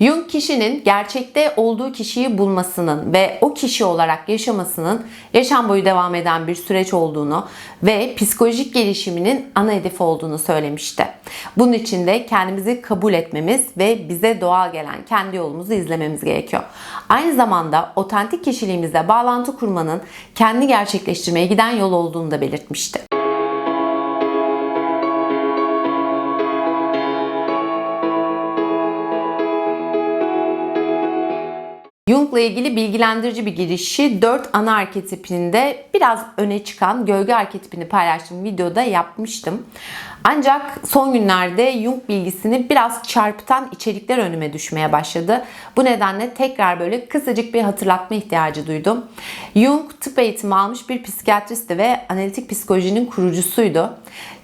Jung kişinin gerçekte olduğu kişiyi bulmasının ve o kişi olarak yaşamasının yaşam boyu devam eden bir süreç olduğunu ve psikolojik gelişiminin ana hedefi olduğunu söylemişti. Bunun için de kendimizi kabul etmemiz ve bize doğal gelen kendi yolumuzu izlememiz gerekiyor. Aynı zamanda otantik kişiliğimizle bağlantı kurmanın kendi gerçekleştirmeye giden yol olduğunu da belirtmişti. Jung'la ilgili bilgilendirici bir girişi 4 ana arketipinde biraz öne çıkan gölge arketipini paylaştığım videoda yapmıştım. Ancak son günlerde Jung bilgisini biraz çarpıtan içerikler önüme düşmeye başladı. Bu nedenle tekrar böyle kısacık bir hatırlatma ihtiyacı duydum. Jung tıp eğitimi almış bir psikiyatristti ve analitik psikolojinin kurucusuydu.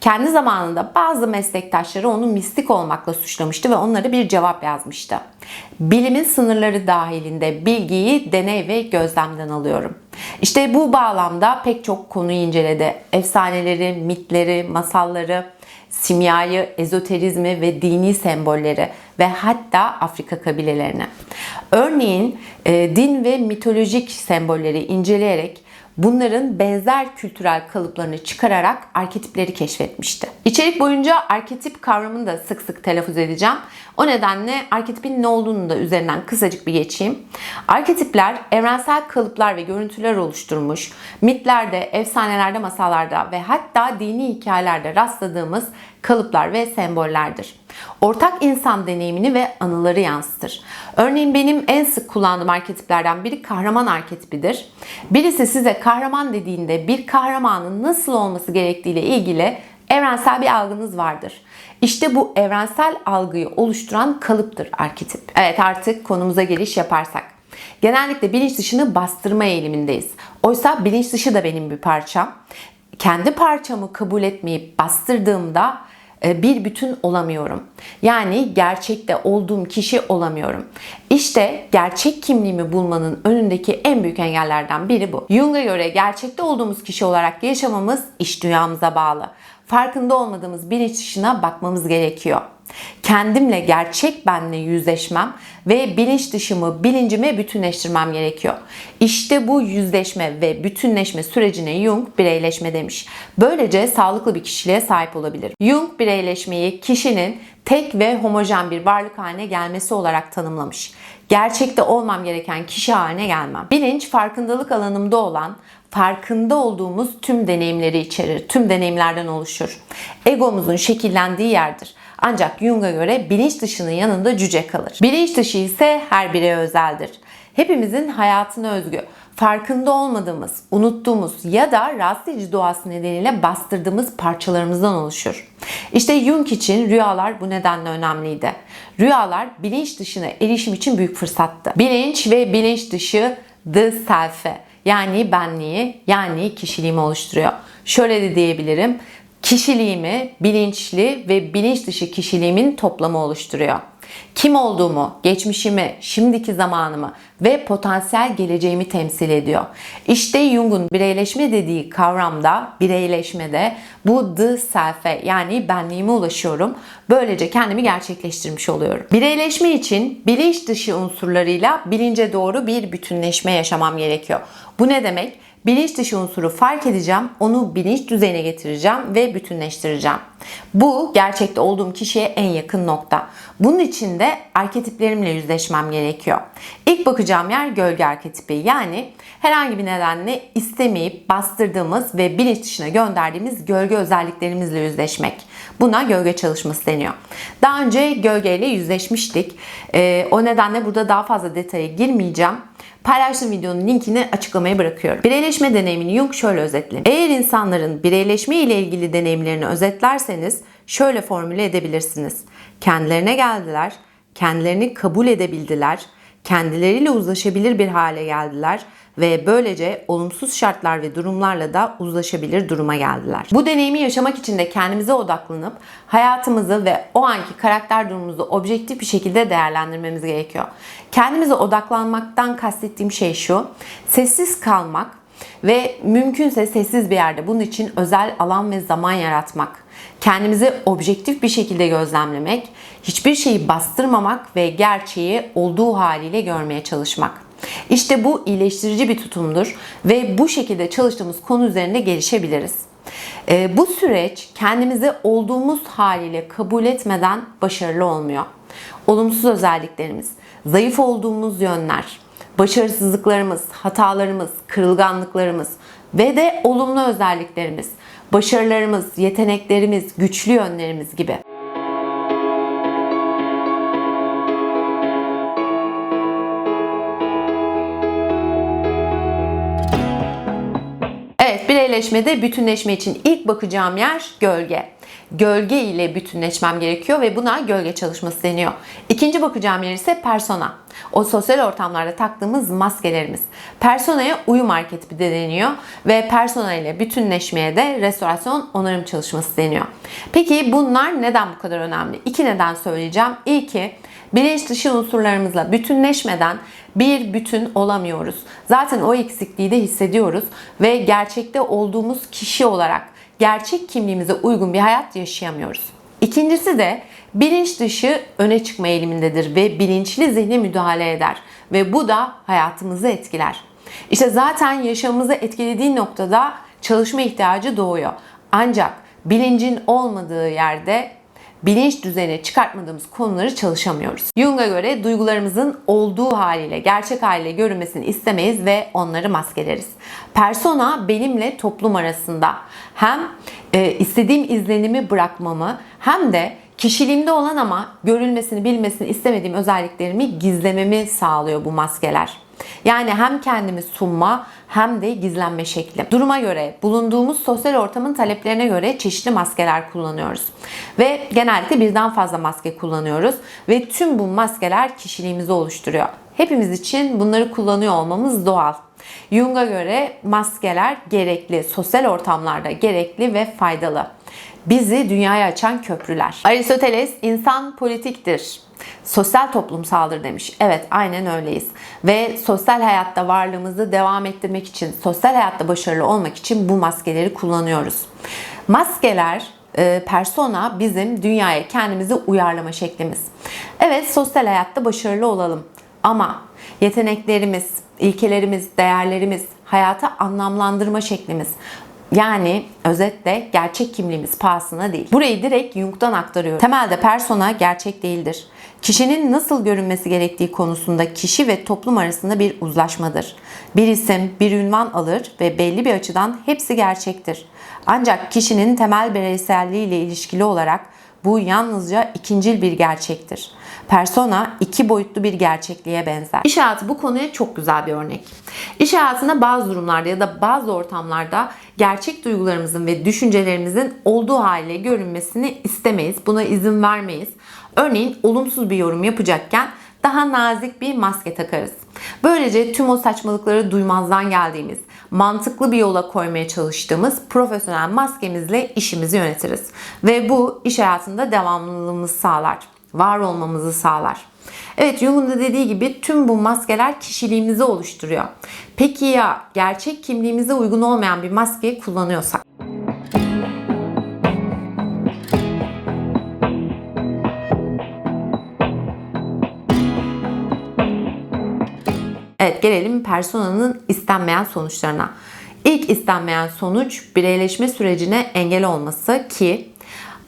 Kendi zamanında bazı meslektaşları onu mistik olmakla suçlamıştı ve onlara bir cevap yazmıştı. Bilimin sınırları dahilinde bilgiyi deney ve gözlemden alıyorum. İşte bu bağlamda pek çok konuyu inceledi. Efsaneleri, mitleri, masalları, simyayı, ezoterizmi ve dini sembolleri ve hatta Afrika kabilelerini. Örneğin e, din ve mitolojik sembolleri inceleyerek bunların benzer kültürel kalıplarını çıkararak arketipleri keşfetmişti. İçerik boyunca arketip kavramını da sık sık telaffuz edeceğim. O nedenle arketipin ne olduğunu da üzerinden kısacık bir geçeyim. Arketipler evrensel kalıplar ve görüntüler oluşturmuş, mitlerde, efsanelerde, masallarda ve hatta dini hikayelerde rastladığımız kalıplar ve sembollerdir. Ortak insan deneyimini ve anıları yansıtır. Örneğin benim en sık kullandığım arketiplerden biri kahraman arketipidir. Birisi size kahraman dediğinde bir kahramanın nasıl olması gerektiğiyle ilgili evrensel bir algınız vardır. İşte bu evrensel algıyı oluşturan kalıptır arketip. Evet artık konumuza geliş yaparsak. Genellikle bilinç dışını bastırma eğilimindeyiz. Oysa bilinç dışı da benim bir parçam. Kendi parçamı kabul etmeyip bastırdığımda bir bütün olamıyorum. Yani gerçekte olduğum kişi olamıyorum. İşte gerçek kimliğimi bulmanın önündeki en büyük engellerden biri bu. Jung'a göre gerçekte olduğumuz kişi olarak yaşamamız iş dünyamıza bağlı. Farkında olmadığımız bilinç dışına bakmamız gerekiyor. Kendimle gerçek benle yüzleşmem ve bilinç dışımı bilincime bütünleştirmem gerekiyor. İşte bu yüzleşme ve bütünleşme sürecine Jung bireyleşme demiş. Böylece sağlıklı bir kişiliğe sahip olabilir. Jung bireyleşmeyi kişinin tek ve homojen bir varlık haline gelmesi olarak tanımlamış. Gerçekte olmam gereken kişi haline gelmem. Bilinç farkındalık alanımda olan farkında olduğumuz tüm deneyimleri içerir. Tüm deneyimlerden oluşur. Egomuzun şekillendiği yerdir. Ancak Jung'a göre bilinç dışının yanında cüce kalır. Bilinç dışı ise her bireye özeldir. Hepimizin hayatına özgü, farkında olmadığımız, unuttuğumuz ya da edici doğası nedeniyle bastırdığımız parçalarımızdan oluşur. İşte Jung için rüyalar bu nedenle önemliydi. Rüyalar bilinç dışına erişim için büyük fırsattı. Bilinç ve bilinç dışı the self'e yani benliği yani kişiliğimi oluşturuyor. Şöyle de diyebilirim. Kişiliğimi bilinçli ve bilinç dışı kişiliğimin toplamı oluşturuyor. Kim olduğumu, geçmişimi, şimdiki zamanımı ve potansiyel geleceğimi temsil ediyor. İşte Jung'un bireyleşme dediği kavramda, bireyleşmede bu the self'e yani benliğime ulaşıyorum. Böylece kendimi gerçekleştirmiş oluyorum. Bireyleşme için bilinç dışı unsurlarıyla bilince doğru bir bütünleşme yaşamam gerekiyor. Bu ne demek? Bilinç dışı unsuru fark edeceğim, onu bilinç düzeyine getireceğim ve bütünleştireceğim. Bu gerçekte olduğum kişiye en yakın nokta. Bunun için de arketiplerimle yüzleşmem gerekiyor. İlk bakacağım yer gölge arketipi. Yani herhangi bir nedenle istemeyip bastırdığımız ve bilinç dışına gönderdiğimiz gölge özelliklerimizle yüzleşmek. Buna gölge çalışması deniyor. Daha önce gölgeyle yüzleşmiştik. Ee, o nedenle burada daha fazla detaya girmeyeceğim. Paylaştığım videonun linkini açıklamaya bırakıyorum. Bireyleşme deneyimini Jung şöyle özetleyeyim. Eğer insanların bireyleşme ile ilgili deneyimlerini özetlerseniz şöyle formüle edebilirsiniz. Kendilerine geldiler, kendilerini kabul edebildiler, kendileriyle uzlaşabilir bir hale geldiler ve böylece olumsuz şartlar ve durumlarla da uzlaşabilir duruma geldiler. Bu deneyimi yaşamak için de kendimize odaklanıp hayatımızı ve o anki karakter durumumuzu objektif bir şekilde değerlendirmemiz gerekiyor. Kendimize odaklanmaktan kastettiğim şey şu. Sessiz kalmak ve mümkünse sessiz bir yerde bunun için özel alan ve zaman yaratmak. Kendimizi objektif bir şekilde gözlemlemek, hiçbir şeyi bastırmamak ve gerçeği olduğu haliyle görmeye çalışmak. İşte bu iyileştirici bir tutumdur ve bu şekilde çalıştığımız konu üzerinde gelişebiliriz. Ee, bu süreç kendimizi olduğumuz haliyle kabul etmeden başarılı olmuyor. Olumsuz özelliklerimiz, zayıf olduğumuz yönler, başarısızlıklarımız, hatalarımız, kırılganlıklarımız ve de olumlu özelliklerimiz, başarılarımız, yeteneklerimiz, güçlü yönlerimiz gibi. Evet, bireyleşmede bütünleşme için ilk bakacağım yer gölge. Gölge ile bütünleşmem gerekiyor ve buna gölge çalışması deniyor. İkinci bakacağım yer ise persona. O sosyal ortamlarda taktığımız maskelerimiz. Personaya uyum arketipi de deniyor ve persona ile bütünleşmeye de restorasyon onarım çalışması deniyor. Peki bunlar neden bu kadar önemli? İki neden söyleyeceğim. İlki bilinç dışı unsurlarımızla bütünleşmeden bir bütün olamıyoruz. Zaten o eksikliği de hissediyoruz ve gerçekte olduğumuz kişi olarak gerçek kimliğimize uygun bir hayat yaşayamıyoruz. İkincisi de bilinç dışı öne çıkma eğilimindedir ve bilinçli zihne müdahale eder ve bu da hayatımızı etkiler. İşte zaten yaşamımızı etkilediği noktada çalışma ihtiyacı doğuyor. Ancak bilincin olmadığı yerde bilinç düzeyine çıkartmadığımız konuları çalışamıyoruz. Jung'a göre duygularımızın olduğu haliyle, gerçek haliyle görünmesini istemeyiz ve onları maskeleriz. Persona benimle toplum arasında hem e, istediğim izlenimi bırakmamı hem de kişiliğimde olan ama görülmesini, bilmesini istemediğim özelliklerimi gizlememi sağlıyor bu maskeler. Yani hem kendimi sunma hem de gizlenme şekli. Duruma göre, bulunduğumuz sosyal ortamın taleplerine göre çeşitli maskeler kullanıyoruz. Ve genellikle birden fazla maske kullanıyoruz ve tüm bu maskeler kişiliğimizi oluşturuyor. Hepimiz için bunları kullanıyor olmamız doğal. Jung'a göre maskeler gerekli, sosyal ortamlarda gerekli ve faydalı. Bizi dünyaya açan köprüler. Aristoteles insan politiktir sosyal toplumsaldır demiş. Evet aynen öyleyiz. Ve sosyal hayatta varlığımızı devam ettirmek için, sosyal hayatta başarılı olmak için bu maskeleri kullanıyoruz. Maskeler e, persona bizim dünyaya kendimizi uyarlama şeklimiz. Evet sosyal hayatta başarılı olalım ama yeteneklerimiz, ilkelerimiz, değerlerimiz, hayata anlamlandırma şeklimiz yani özetle gerçek kimliğimiz pahasına değil. Burayı direkt Jung'dan aktarıyorum. Temelde persona gerçek değildir. Kişinin nasıl görünmesi gerektiği konusunda kişi ve toplum arasında bir uzlaşmadır. Bir isim bir ünvan alır ve belli bir açıdan hepsi gerçektir. Ancak kişinin temel bireyselliği ile ilişkili olarak bu yalnızca ikincil bir gerçektir. Persona iki boyutlu bir gerçekliğe benzer. İş hayatı bu konuya çok güzel bir örnek. İş hayatında bazı durumlarda ya da bazı ortamlarda gerçek duygularımızın ve düşüncelerimizin olduğu haliyle görünmesini istemeyiz. Buna izin vermeyiz. Örneğin olumsuz bir yorum yapacakken daha nazik bir maske takarız. Böylece tüm o saçmalıkları duymazdan geldiğimiz, mantıklı bir yola koymaya çalıştığımız profesyonel maskemizle işimizi yönetiriz. Ve bu iş hayatında devamlılığımızı sağlar, var olmamızı sağlar. Evet Jung'un da dediği gibi tüm bu maskeler kişiliğimizi oluşturuyor. Peki ya gerçek kimliğimize uygun olmayan bir maskeyi kullanıyorsak? Evet gelelim personanın istenmeyen sonuçlarına. İlk istenmeyen sonuç bireyleşme sürecine engel olması ki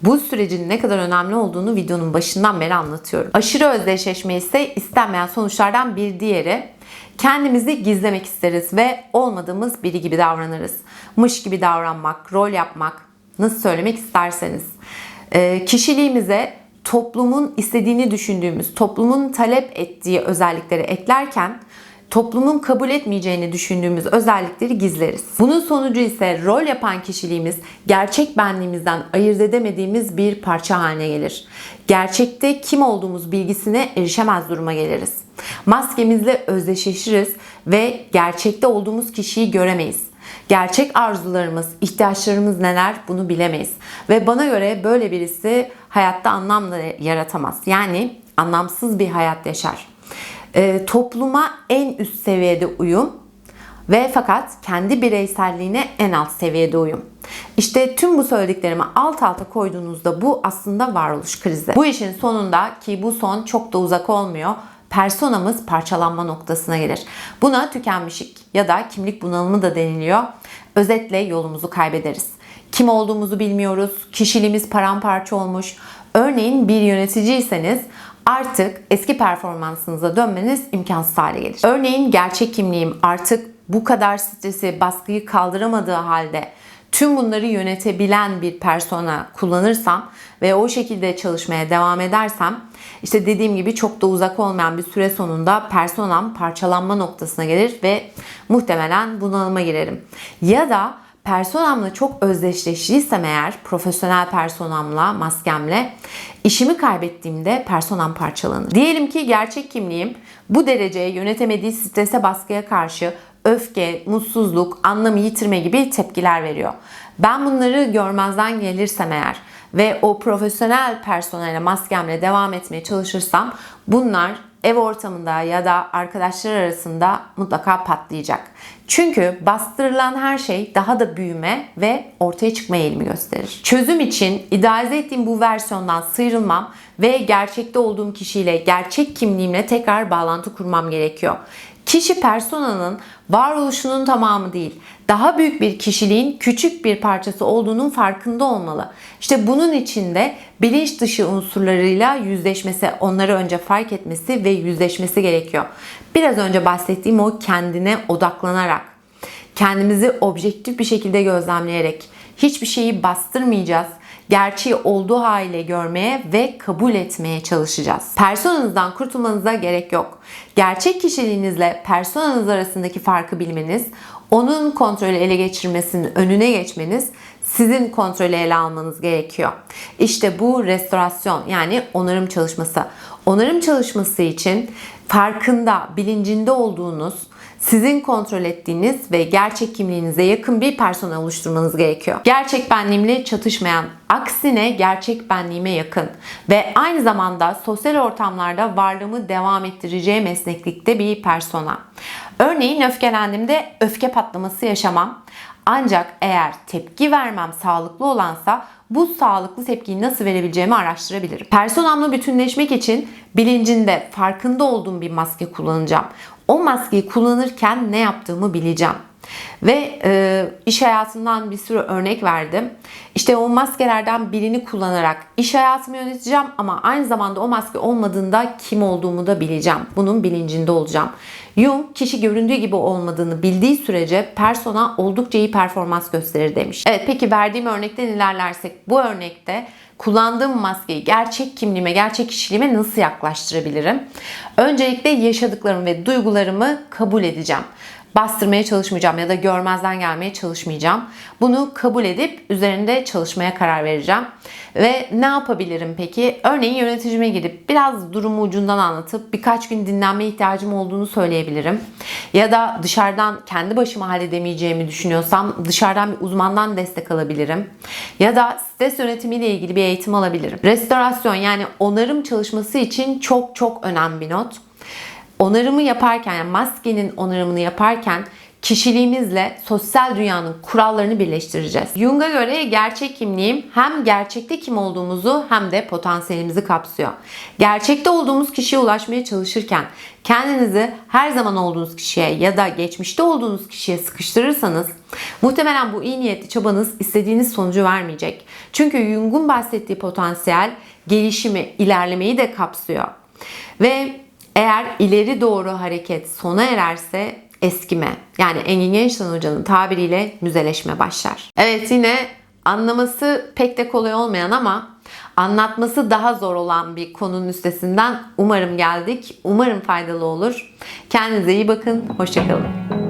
bu sürecin ne kadar önemli olduğunu videonun başından beri anlatıyorum. Aşırı özdeşleşme ise istenmeyen sonuçlardan bir diğeri. Kendimizi gizlemek isteriz ve olmadığımız biri gibi davranırız. Mış gibi davranmak, rol yapmak, nasıl söylemek isterseniz. Ee, kişiliğimize toplumun istediğini düşündüğümüz, toplumun talep ettiği özellikleri eklerken toplumun kabul etmeyeceğini düşündüğümüz özellikleri gizleriz. Bunun sonucu ise rol yapan kişiliğimiz gerçek benliğimizden ayırt edemediğimiz bir parça haline gelir. Gerçekte kim olduğumuz bilgisine erişemez duruma geliriz. Maskemizle özdeşleşiriz ve gerçekte olduğumuz kişiyi göremeyiz. Gerçek arzularımız, ihtiyaçlarımız neler bunu bilemeyiz. Ve bana göre böyle birisi hayatta anlamla yaratamaz. Yani anlamsız bir hayat yaşar e, topluma en üst seviyede uyum ve fakat kendi bireyselliğine en alt seviyede uyum. İşte tüm bu söylediklerimi alt alta koyduğunuzda bu aslında varoluş krizi. Bu işin sonunda ki bu son çok da uzak olmuyor personamız parçalanma noktasına gelir. Buna tükenmişlik ya da kimlik bunalımı da deniliyor. Özetle yolumuzu kaybederiz. Kim olduğumuzu bilmiyoruz, kişiliğimiz paramparça olmuş. Örneğin bir yöneticiyseniz artık eski performansınıza dönmeniz imkansız hale gelir. Örneğin gerçek kimliğim artık bu kadar stresi, baskıyı kaldıramadığı halde tüm bunları yönetebilen bir persona kullanırsam ve o şekilde çalışmaya devam edersem işte dediğim gibi çok da uzak olmayan bir süre sonunda personam parçalanma noktasına gelir ve muhtemelen bunalıma girerim. Ya da personamla çok özdeşleştiysem eğer profesyonel personamla, maskemle işimi kaybettiğimde personam parçalanır. Diyelim ki gerçek kimliğim bu dereceye yönetemediği strese baskıya karşı öfke, mutsuzluk, anlamı yitirme gibi tepkiler veriyor. Ben bunları görmezden gelirsem eğer ve o profesyonel personele maskemle devam etmeye çalışırsam bunlar ev ortamında ya da arkadaşlar arasında mutlaka patlayacak. Çünkü bastırılan her şey daha da büyüme ve ortaya çıkma eğilimi gösterir. Çözüm için idealize ettiğim bu versiyondan sıyrılmam ve gerçekte olduğum kişiyle, gerçek kimliğimle tekrar bağlantı kurmam gerekiyor. Kişi personanın varoluşunun tamamı değil, daha büyük bir kişiliğin küçük bir parçası olduğunun farkında olmalı. İşte bunun için de bilinç dışı unsurlarıyla yüzleşmesi, onları önce fark etmesi ve yüzleşmesi gerekiyor. Biraz önce bahsettiğim o kendine odaklanarak, kendimizi objektif bir şekilde gözlemleyerek, hiçbir şeyi bastırmayacağız gerçeği olduğu haliyle görmeye ve kabul etmeye çalışacağız. Personanızdan kurtulmanıza gerek yok. Gerçek kişiliğinizle personanız arasındaki farkı bilmeniz, onun kontrolü ele geçirmesinin önüne geçmeniz, sizin kontrolü ele almanız gerekiyor. İşte bu restorasyon yani onarım çalışması. Onarım çalışması için farkında, bilincinde olduğunuz, sizin kontrol ettiğiniz ve gerçek kimliğinize yakın bir persona oluşturmanız gerekiyor. Gerçek benliğimle çatışmayan, aksine gerçek benliğime yakın ve aynı zamanda sosyal ortamlarda varlığımı devam ettireceğim esneklikte bir persona. Örneğin öfkelendiğimde öfke patlaması yaşamam. Ancak eğer tepki vermem sağlıklı olansa bu sağlıklı tepkiyi nasıl verebileceğimi araştırabilirim. Personamla bütünleşmek için bilincinde, farkında olduğum bir maske kullanacağım. O maskeyi kullanırken ne yaptığımı bileceğim. Ve e, iş hayatından bir sürü örnek verdim. İşte o maskelerden birini kullanarak iş hayatımı yöneteceğim ama aynı zamanda o maske olmadığında kim olduğumu da bileceğim. Bunun bilincinde olacağım. Jung kişi göründüğü gibi olmadığını bildiği sürece persona oldukça iyi performans gösterir demiş. Evet peki verdiğim örnekten ilerlersek bu örnekte kullandığım maskeyi gerçek kimliğime, gerçek kişiliğime nasıl yaklaştırabilirim? Öncelikle yaşadıklarımı ve duygularımı kabul edeceğim bastırmaya çalışmayacağım ya da görmezden gelmeye çalışmayacağım. Bunu kabul edip üzerinde çalışmaya karar vereceğim. Ve ne yapabilirim peki? Örneğin yöneticime gidip biraz durumu ucundan anlatıp birkaç gün dinlenme ihtiyacım olduğunu söyleyebilirim. Ya da dışarıdan kendi başıma halledemeyeceğimi düşünüyorsam dışarıdan bir uzmandan destek alabilirim. Ya da stres yönetimiyle ilgili bir eğitim alabilirim. Restorasyon yani onarım çalışması için çok çok önemli bir not onarımı yaparken yani maskenin onarımını yaparken kişiliğimizle sosyal dünyanın kurallarını birleştireceğiz. Jung'a göre gerçek kimliğim hem gerçekte kim olduğumuzu hem de potansiyelimizi kapsıyor. Gerçekte olduğumuz kişiye ulaşmaya çalışırken kendinizi her zaman olduğunuz kişiye ya da geçmişte olduğunuz kişiye sıkıştırırsanız muhtemelen bu iyi niyetli çabanız istediğiniz sonucu vermeyecek. Çünkü Jung'un bahsettiği potansiyel gelişimi, ilerlemeyi de kapsıyor. Ve eğer ileri doğru hareket sona ererse eskime yani Engin Gençten Hoca'nın tabiriyle müzeleşme başlar. Evet yine anlaması pek de kolay olmayan ama anlatması daha zor olan bir konunun üstesinden umarım geldik. Umarım faydalı olur. Kendinize iyi bakın. Hoşçakalın.